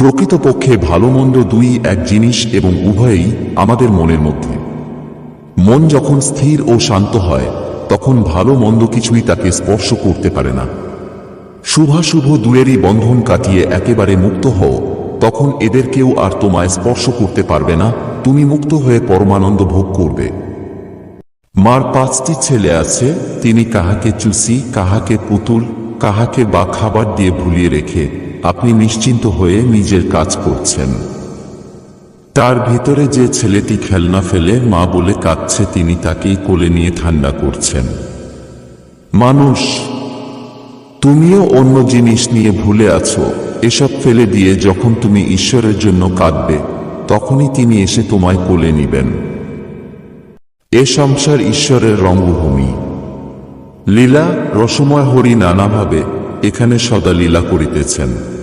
প্রকৃতপক্ষে ভালো মন্দ দুই এক জিনিস এবং উভয়ই আমাদের মনের মধ্যে। মন যখন স্থির ও শান্ত হয়, তখন ভালো মন্দ কিছুই তাকে স্পর্শ করতে পারে না। শুভাশুভ দুয়েরই বন্ধন কাটিয়ে একেবারে মুক্ত হও, তখন এদের কেউ আর তোমায় স্পর্শ করতে পারবে না, তুমি মুক্ত হয়ে পরমানন্দ ভোগ করবে। মার পাঁচটি ছেলে আছে, তিনি কাহাকে চুষি, কাহাকে পুতুল কাহাকে বা খাবার দিয়ে ভুলিয়ে রেখে আপনি নিশ্চিন্ত হয়ে নিজের কাজ করছেন। তার ভিতরে যে ছেলেটি খেলনা ফেলে মা বলে কাঁদছে, তিনি তাকেই কোলে নিয়ে ঠান্ডা করছেন। মানুষ, তুমিও অন্য জিনিস নিয়ে ভুলে আছো। এসব ফেলে দিয়ে যখন তুমি ঈশ্বরের জন্য কাঁদবে, তখনই তিনি এসে তোমায় কোলে নিবেন। এ সংসার ঈশ্বরের রঙ্গভূমি। লীলা রসময় হরি নানাভাবে এখানে সদা লীলা করিতেছেন।